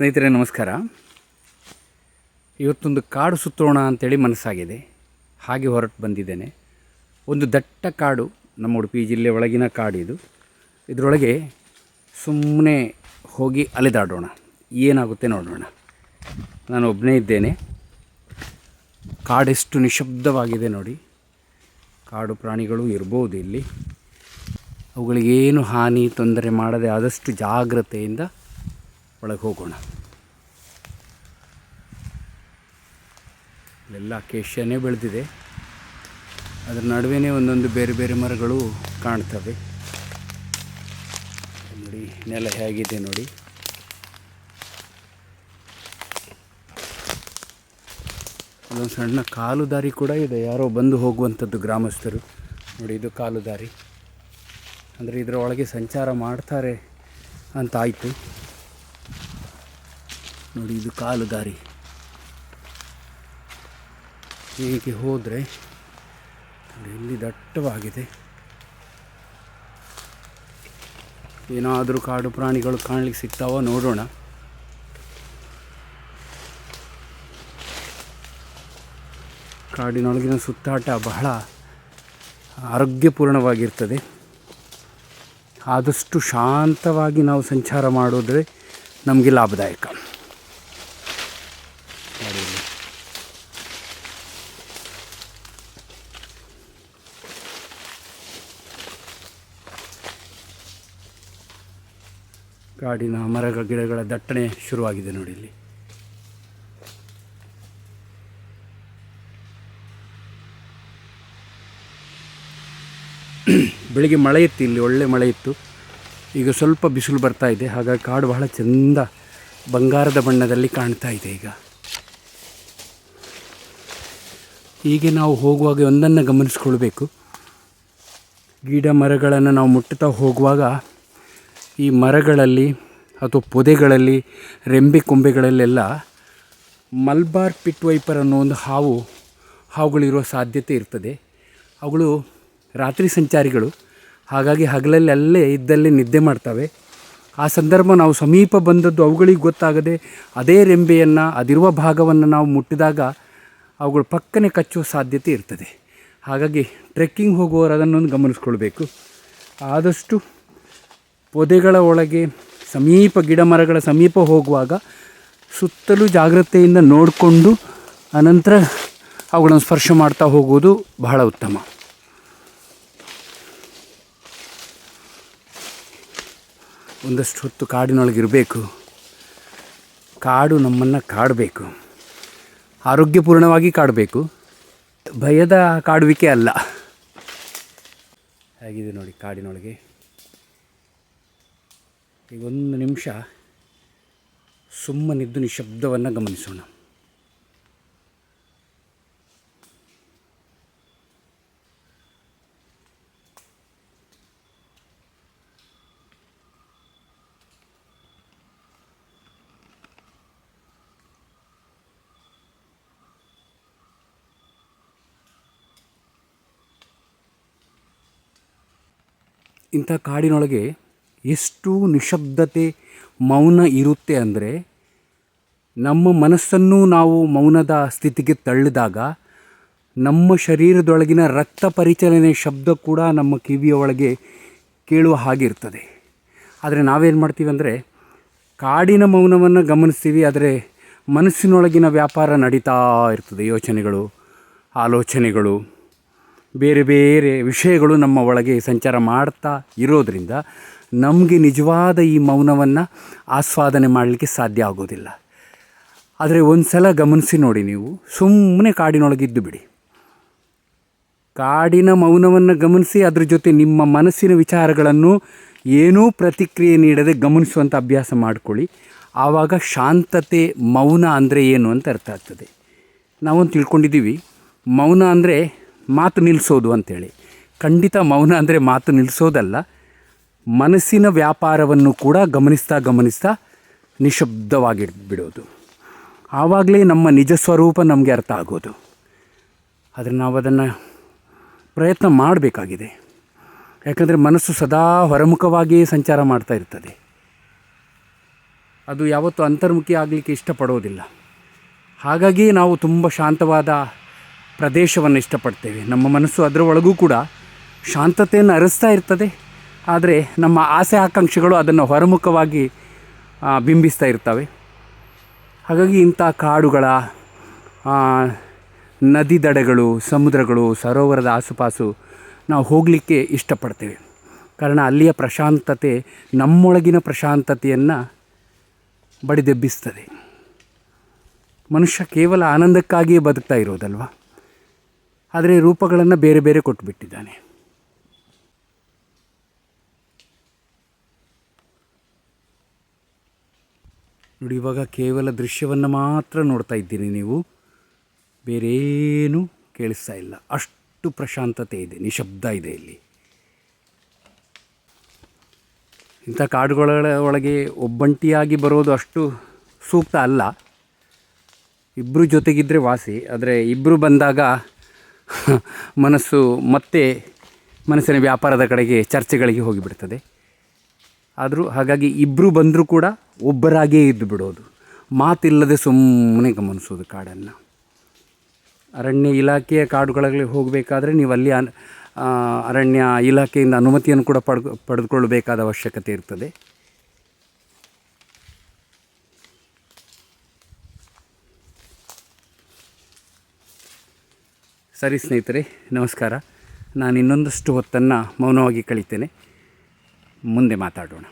ಸ್ನೇಹಿತರೆ, ನಮಸ್ಕಾರ. ಇವತ್ತೊಂದು ಕಾಡು ಸುತ್ತೋಣ ಅಂತೇಳಿ ಮನಸ್ಸಾಗಿದೆ. ಹಾಗೆ ಹೊರಟು ಬಂದಿದ್ದೇನೆ. ಒಂದು ದಟ್ಟ ಕಾಡು, ನಮ್ಮ ಉಡುಪಿ ಜಿಲ್ಲೆ ಒಳಗಿನ ಕಾಡು ಇದು. ಇದರೊಳಗೆ ಸುಮ್ಮನೆ ಹೋಗಿ ಅಲೆದಾಡೋಣ. ಏನಾಗುತ್ತೆ ನೋಡೋಣ. ನಾನು ಒಬ್ಬನೇ ಇದ್ದೇನೆ. ಕಾಡೆಷ್ಟು ನಿಶಬ್ದವಾಗಿದೆ ನೋಡಿ. ಕಾಡು ಪ್ರಾಣಿಗಳು ಇರ್ಬೋದು ಇಲ್ಲಿ. ಅವುಗಳಿಗೇನು ಹಾನಿ, ತೊಂದರೆ ಮಾಡದೆ ಆದಷ್ಟು ಜಾಗ್ರತೆಯಿಂದ ಒಳಗೆ ಹೋಗೋಣ. ಇಲ್ಲೆಲ್ಲ ಕೇಶ್ಯನೇ ಬೆಳೆದಿದೆ. ಅದರ ನಡುವೆನೇ ಒಂದೊಂದು ಬೇರೆ ಬೇರೆ ಮರಗಳು ಕಾಣ್ತವೆ. ನೋಡಿ, ನೆಲ ಹೇಗಿದೆ ನೋಡಿ. ಅಲ್ಲೊಂದು ಸಣ್ಣ ಕಾಲು ದಾರಿ ಕೂಡ ಇದೆ. ಯಾರೋ ಬಂದು ಹೋಗುವಂಥದ್ದು ಗ್ರಾಮಸ್ಥರು. ನೋಡಿ, ಇದು ಕಾಲು ದಾರಿ ಅಂದರೆ ಇದರೊಳಗೆ ಸಂಚಾರ ಮಾಡ್ತಾರೆ ಅಂತ ಆಯಿತು. ನೋಡಿ, ಇದು ಕಾಲು ದಾರಿ ಹೀಗೆ ಹೋದರೆ ಇಲ್ಲಿ ದಟ್ಟವಾಗಿದೆ. ಏನಾದರೂ ಕಾಡು ಪ್ರಾಣಿಗಳು ಕಾಣಲಿಕ್ಕೆ ಸಿಗ್ತಾವೋ ನೋಡೋಣ. ಕಾಡಿನೊಳಗಿನ ಸುತ್ತಾಟ ಬಹಳ ಆರೋಗ್ಯಪೂರ್ಣವಾಗಿರ್ತದೆ. ಆದಷ್ಟು ಶಾಂತವಾಗಿ ನಾವು ಸಂಚಾರ ಮಾಡೋದ್ರೆ ನಮಗೆ ಲಾಭದಾಯಕ. ಕಾಡಿನ ಮರ ಗಿಡಗಳ ದಟ್ಟಣೆ ಶುರುವಾಗಿದೆ ನೋಡಿ ಇಲ್ಲಿ. ಬೆಳಿಗ್ಗೆ ಮಳೆ ಇತ್ತು ಇಲ್ಲಿ, ಒಳ್ಳೆ ಮಳೆ ಇತ್ತು. ಈಗ ಸ್ವಲ್ಪ ಬಿಸಿಲು ಬರ್ತಾ ಇದೆ, ಹಾಗಾಗಿ ಕಾಡು ಬಹಳ ಚೆಂದ ಬಂಗಾರದ ಬಣ್ಣದಲ್ಲಿ ಕಾಣ್ತಾ ಇದೆ ಈಗ. ಹೀಗೆ ನಾವು ಹೋಗುವಾಗ ಒಂದನ್ನು ಗಮನಿಸ್ಕೊಳ್ಬೇಕು ಗಿಡ ಮರಗಳನ್ನು ನಾವು ಮುಟ್ಟುತ್ತಾ ಹೋಗುವಾಗ ಈ ಮರಗಳಲ್ಲಿ ಅಥವಾ ಪೊದೆಗಳಲ್ಲಿ, ರೆಂಬೆ ಕೊಂಬೆಗಳಲ್ಲೆಲ್ಲ ಮಲ್ಬಾರ್ ಪಿಟ್ ವೈಪರ್ ಅನ್ನೋ ಒಂದು ಹಾವು, ಹಾವುಗಳಿರುವ ಸಾಧ್ಯತೆ ಇರ್ತದೆ. ಅವುಗಳು ರಾತ್ರಿ ಸಂಚಾರಿಗಳು. ಹಾಗಾಗಿ ಹಗಲಲ್ಲಿ ಅಲ್ಲೇ ಇದ್ದಲ್ಲೇ ನಿದ್ದೆ ಮಾಡ್ತವೆ. ಆ ಸಂದರ್ಭ ನಾವು ಸಮೀಪ ಬಂದದ್ದು ಅವುಗಳಿಗೆ ಗೊತ್ತಾಗದೆ ಅದೇ ರೆಂಬೆಯನ್ನು, ಅದಿರುವ ಭಾಗವನ್ನು ನಾವು ಮುಟ್ಟಿದಾಗ ಅವುಗಳು ಪಕ್ಕನೆ ಕಚ್ಚುವ ಸಾಧ್ಯತೆ ಇರ್ತದೆ. ಹಾಗಾಗಿ ಟ್ರೆಕ್ಕಿಂಗ್ ಹೋಗುವವರು ಅದನ್ನೊಂದು ಗಮನಿಸ್ಕೊಳ್ಬೇಕು. ಆದಷ್ಟು ಪೊದೆಗಳ ಒಳಗೆ ಸಮೀಪ ಗಿಡ ಮರಗಳ ಸಮೀಪ ಹೋಗುವಾಗ ಸುತ್ತಲೂ ಜಾಗ್ರತೆಯಿಂದ ನೋಡಿಕೊಂಡು ಅನಂತರ ಅವುಗಳನ್ನು ಸ್ಪರ್ಶ ಮಾಡ್ತಾ ಹೋಗುವುದು ಬಹಳ ಉತ್ತಮ. ಒಂದಷ್ಟು ಹೊತ್ತು ಕಾಡಿನೊಳಗಿರಬೇಕು. ಕಾಡು ನಮ್ಮನ್ನು ಕಾಡಬೇಕು. ಆರೋಗ್ಯಪೂರ್ಣವಾಗಿ ಕಾಡಬೇಕು. ಭಯದ ಕಾಡುವಿಕೆ ಅಲ್ಲ. ಹೇಗಿದೆ ನೋಡಿ ಕಾಡಿನೊಳಗೆ. ಈಗ ಒಂದು ನಿಮಿಷ ಸುಮ್ಮನಿದ್ದು ನಿಶಬ್ದವನ್ನು ಗಮನಿಸೋಣ. ಇಂಥ ಕಾಡಿನೊಳಗೆ ಎಷ್ಟು ನಿಶಬ್ದತೆ, ಮೌನ ಇರುತ್ತೆ ಅಂದರೆ ನಮ್ಮ ಮನಸ್ಸನ್ನು ನಾವು ಮೌನದ ಸ್ಥಿತಿಗೆ ತಳ್ಳಿದಾಗ ನಮ್ಮ ಶರೀರದೊಳಗಿನ ರಕ್ತ ಪರಿಚಲನೆ ಶಬ್ದ ಕೂಡ ನಮ್ಮ ಕಿವಿಯ ಒಳಗೆ ಕೇಳುವ ಹಾಗಿರ್ತದೆ. ಆದರೆ ನಾವೇನು ಮಾಡ್ತೀವಿ ಅಂದರೆ ಕಾಡಿನ ಮೌನವನ್ನು ಗಮನಿಸ್ತೀವಿ, ಆದರೆ ಮನಸ್ಸಿನೊಳಗಿನ ವ್ಯಾಪಾರ ನಡೀತಾ ಇರ್ತದೆ. ಯೋಚನೆಗಳು, ಆಲೋಚನೆಗಳು. ಬೇರೆ ಬೇರೆ ವಿಷಯಗಳು ನಮ್ಮ ಒಳಗೆ ಸಂಚಾರ ಮಾಡ್ತಾ ಇರೋದರಿಂದ ನಮಗೆ ನಿಜವಾದ ಈ ಮೌನವನ್ನು ಆಸ್ವಾದನೆ ಮಾಡಲಿಕ್ಕೆ ಸಾಧ್ಯ ಆಗೋದಿಲ್ಲ. ಆದರೆ ಒಂದು ಸಲ ಗಮನಿಸಿ ನೋಡಿ ನೀವು ಸುಮ್ಮನೆ ಕಾಡಿನೊಳಗಿದ್ದು ಬಿಡಿ. ಕಾಡಿನ ಮೌನವನ್ನು ಗಮನಿಸಿ ಅದ್ರ ಜೊತೆ ನಿಮ್ಮ ಮನಸ್ಸಿನ ವಿಚಾರಗಳನ್ನು ಏನೂ ಪ್ರತಿಕ್ರಿಯೆ ನೀಡದೆ ಗಮನಿಸುವಂಥ ಅಭ್ಯಾಸ ಮಾಡಿಕೊಳ್ಳಿ. ಆವಾಗ ಶಾಂತತೆ, ಮೌನ ಅಂದರೆ ಏನು ಅಂತ ಅರ್ಥ ಆಗ್ತದೆ. ನಾವೊಂದು ತಿಳ್ಕೊಂಡಿದ್ದೀವಿ, ಮೌನ ಅಂದರೆ ಮಾತು ನಿಲ್ಲಿಸೋದು ಅಂಥೇಳಿ ಖಂಡಿತ ಮೌನ ಅಂದರೆ ಮಾತು ನಿಲ್ಲಿಸೋದಲ್ಲ ಮನಸ್ಸಿನ ವ್ಯಾಪಾರವನ್ನು ಕೂಡ ಗಮನಿಸ್ತಾ ಗಮನಿಸ್ತಾ ನಿಶಬ್ದವಾಗಿ ಬಿಡೋದು ಆವಾಗಲೇ ನಮ್ಮ ನಿಜ ಸ್ವರೂಪ ನಮಗೆ ಅರ್ಥ ಆಗೋದು. ಆದರೆ ನಾವು ಅದನ್ನು ಪ್ರಯತ್ನ ಮಾಡಬೇಕಾಗಿದೆ. ಯಾಕಂದರೆ ಮನಸ್ಸು ಸದಾ ಹೊರಮುಖವಾಗಿಯೇ ಸಂಚಾರ ಮಾಡ್ತಾ ಇರ್ತದೆ. ಅದು ಯಾವತ್ತೂ ಅಂತರ್ಮುಖಿ ಆಗಲಿಕ್ಕೆ ಇಷ್ಟಪಡೋದಿಲ್ಲ. ಹಾಗಾಗಿ ನಾವು ತುಂಬ ಶಾಂತವಾದ ಪ್ರದೇಶವನ್ನು ಇಷ್ಟಪಡ್ತೇವೆ. ನಮ್ಮ ಮನಸ್ಸು ಅದರ ಒಳಗೂ ಕೂಡ ಶಾಂತತೆಯನ್ನು ಅರಿಸ್ತಾ ಇರ್ತದೆ. ಆದರೆ ನಮ್ಮ ಆಸೆ ಆಕಾಂಕ್ಷೆಗಳು ಅದನ್ನು ಹೊರಮುಖವಾಗಿ ಬಿಂಬಿಸ್ತಾ ಇರ್ತವೆ. ಹಾಗಾಗಿ ಇಂಥ ಕಾಡುಗಳ ನದಿ ದಡಗಳು, ಸಮುದ್ರಗಳು, ಸರೋವರದ ಆಸುಪಾಸು ನಾವು ಹೋಗಲಿಕ್ಕೆ ಇಷ್ಟಪಡ್ತೇವೆ. ಕಾರಣ ಅಲ್ಲಿಯ ಪ್ರಶಾಂತತೆ, ನಮ್ಮೊಳಗಿನ ಪ್ರಶಾಂತತೆಯನ್ನು ಬಡಿದೆಬ್ಬಿಸ್ತದೆ. ಮನುಷ್ಯ ಕೇವಲ ಆನಂದಕ್ಕಾಗಿಯೇ ಬದುಕ್ತಾ ಇರೋದಲ್ವ? ಆದರೆ ರೂಪಗಳನ್ನು ಬೇರೆ ಬೇರೆ ಕೊಟ್ಟುಬಿಟ್ಟಿದ್ದಾನೆ ನೋಡಿ, ಇವಾಗ ಕೇವಲ ದೃಶ್ಯವನ್ನು ಮಾತ್ರ ನೋಡ್ತಾ ಇದ್ದೀನಿ ನೀವು. ಬೇರೇನೂ ಕೇಳಿಸ್ತಾ ಇಲ್ಲ. ಅಷ್ಟು ಪ್ರಶಾಂತತೆ ಇದೆ, ನಿಶಬ್ದ ಇದೆ ಇಲ್ಲಿ. ಇಂಥ ಕಾಡುಗಳ ಒಳಗೆ ಒಬ್ಬಂಟಿಯಾಗಿ ಬರೋದು ಅಷ್ಟು ಸೂಕ್ತ ಅಲ್ಲ. ಇಬ್ಬರು ಜೊತೆಗಿದ್ದರೆ ವಾಸಿ, ಆದರೆ ಇಬ್ಬರು ಬಂದಾಗ ಮನಸ್ಸು ಮತ್ತೆ ಮನಸ್ಸಿನ ವ್ಯಾಪಾರದ ಕಡೆಗೆ ಚರ್ಚೆಗಳಿಗೆ ಹೋಗಿಬಿಡ್ತದೆ. ಆದರೂ ಹಾಗಾಗಿ ಇಬ್ಬರು ಬಂದರೂ ಕೂಡ ಒಬ್ಬರಾಗೇ ಇದ್ದು ಬಿಡೋದು. ಮಾತಿಲ್ಲದೆ ಸುಮ್ಮನೆ ಗಮನಿಸೋದು ಕಾಡನ್ನು. ಅರಣ್ಯ ಇಲಾಖೆಯ ಕಾಡುಗಳಲ್ಲಿ ಹೋಗಬೇಕಾದ್ರೆ ನೀವು ಅಲ್ಲಿ ಅರಣ್ಯ ಇಲಾಖೆಯಿಂದ ಅನುಮತಿಯನ್ನು ಕೂಡ ಪಡ್ಕೊ ಪಡೆದುಕೊಳ್ಳಬೇಕಾದ ಅವಶ್ಯಕತೆ ಇರ್ತದೆ. ಸರಿ ಸ್ನೇಹಿತರೆ ನಮಸ್ಕಾರ. ನಾನು ಇನ್ನೊಂದಷ್ಟು ಹೊತ್ತನ್ನು ಮೌನವಾಗಿ ಕಳಿತೇನೆ. ಮುಂದೆ ಮಾತಾಡೋಣ.